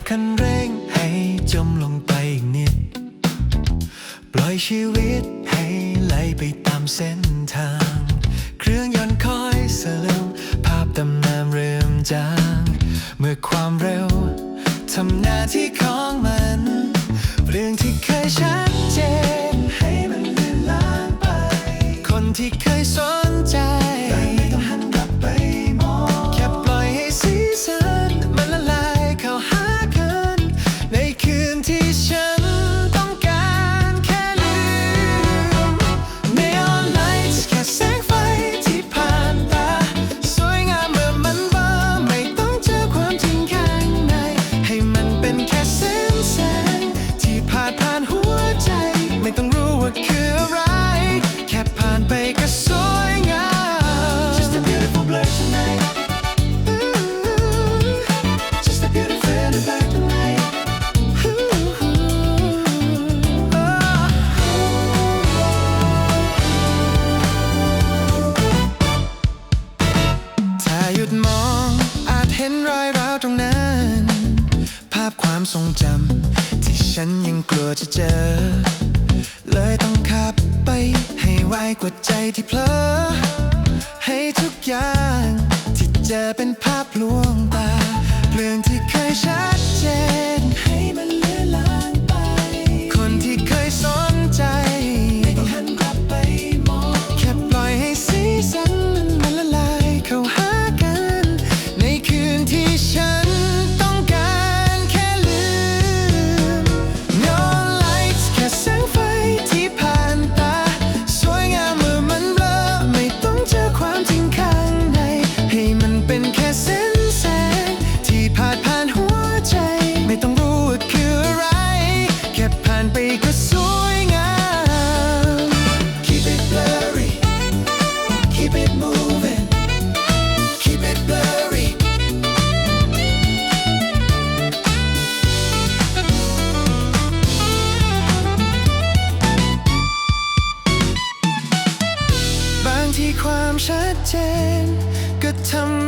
บคันเร่งให้จมลงไปอีกนิด ปล่อยชีวิตให้ไหลไปตามเส้นทาง เครื่องยนต์คอยเสริมภาพตำนานเริ่มจาง เมื่อความเร็วทำหน้าที่ของมัน เรื่องที่เคยชัดเจนให้มันลือนลางไป คนที่ ทรงจำที่ฉันยังกลัวจะเจอ เลยต้องขับไปให้ไวกว่าใจที่เพลอ ให้ทุกอย่างที่เจอเป็นภาพลวงตาเรื่องที่เคยใช้ soy ที่ความชัดเจนก็ทำ